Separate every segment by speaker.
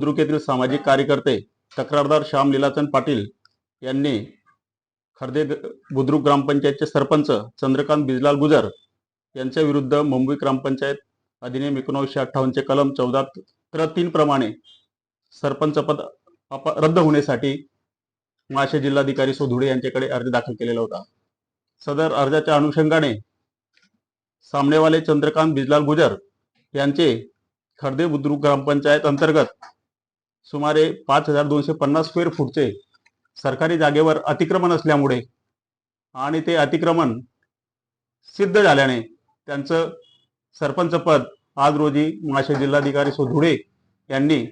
Speaker 1: बुद्रुक येथील सामाजिक कार्यकर्ते तक्रारदार श्याम लीलाचंद पाटील यांनी खर्दे बुद्रुक ग्रामपंचायतचे सरपंच चंद्रकांत बिजलाल गुजर यांच्या विरुद्ध मुंबई ग्रामपंचायत अधिनियम एकोणीसशे अठ्ठावन्नचे कलम चौदा त्र तीन प्रमाणे सरपंचपद रद्द होण्यासाठी माशे जिल्हाधिकारी सोधुडे यांच्याकडे अर्ज दाखल केलेला होता. सदर अर्जाच्या अनुषंगाने सामनेवाले चंद्रकांत बिजलाल गुजर यांचे खर्दे बुद्रुक ग्रामपंचायत अंतर्गत सुमारे पाच हजार दोनशे पन्नास स्क्वेअर फूटचे सरकारी जागेवर अतिक्रमण असल्यामुळे आणि ते अतिक्रमण सिद्ध झाल्याने त्यांचं सरपंच पद आज रोजी माशे जिल्हाधिकारी सोधुडे यांनी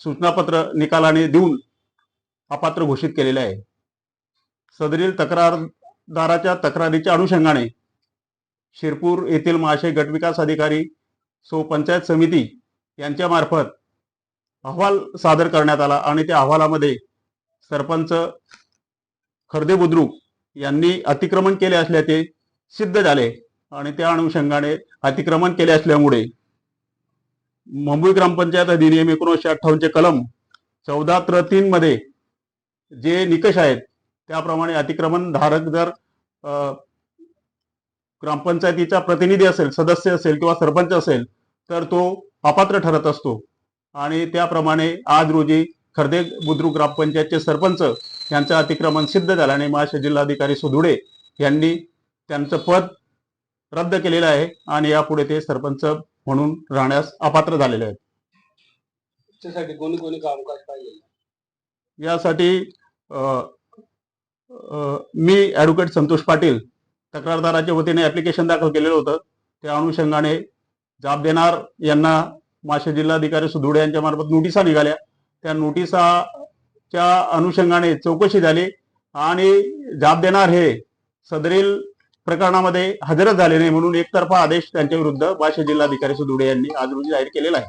Speaker 1: सूचनापत्र निकालाने देऊन अपात्र घोषित केलेले आहे. सदरील तक्रारदाराच्या तक्रारीच्या अनुषंगाने शिरपूर येथील महाशय गटविकास अधिकारी सो पंचायत समिती यांच्यामार्फत अहवाल सादर करण्यात आला आणि त्या अहवालामध्ये सरपंच खर्दे बुद्रुक यांनी अतिक्रमण केले असल्याचे सिद्ध झाले आणि त्या अनुषंगाने अतिक्रमण केले असल्यामुळे मुंबई ग्रामपंचायत अधिनियम एकोणीसशे अठ्ठावन्नचे कलम चौदा त्र तीन मध्ये जे निकष आहेत त्याप्रमाणे अतिक्रमण धारक जर ग्रामपंचायतीचा प्रतिनिधी असेल सदस्य असेल किंवा सरपंच असेल तर तो अपात्र ठरत असतो. आणि त्याप्रमाणे आज रोजी खर्दे बुद्रुक ग्रामपंचायतचे सरपंच यांचं अतिक्रमण सिद्ध झाल्याने महाराष्ट्र जिल्हाधिकारी सुधुडे यांनी त्यांचं पद रद्द केलेलं आहे आणि यापुढे ते सरपंच म्हणून राहण्यास अपात्र झालेले आहेत.
Speaker 2: त्यासाठी कोणी कोणी कामकाज पाहिजे
Speaker 1: यासाठी मी ॲडव्होकेट संतोष पाटील तक्रारदाराच्या वतीने ऍप्लिकेशन दाखल केलेलं होतं. त्या अनुषंगाने जाब देणार यांना माशे जिल्हाधिकारी सुधुडे यांच्या मार्फत नोटिसा निघाल्या. त्या नोटिसाच्या अनुषंगाने चौकशी झाली आणि जाब देणार हे सदरील प्रकरणामध्ये हजरच झाले नाही म्हणून एकतर्फा आदेश त्यांच्या विरुद्ध माशे जिल्हाधिकारी सुधुडे यांनी आज रोजी जाहीर केलेला आहे.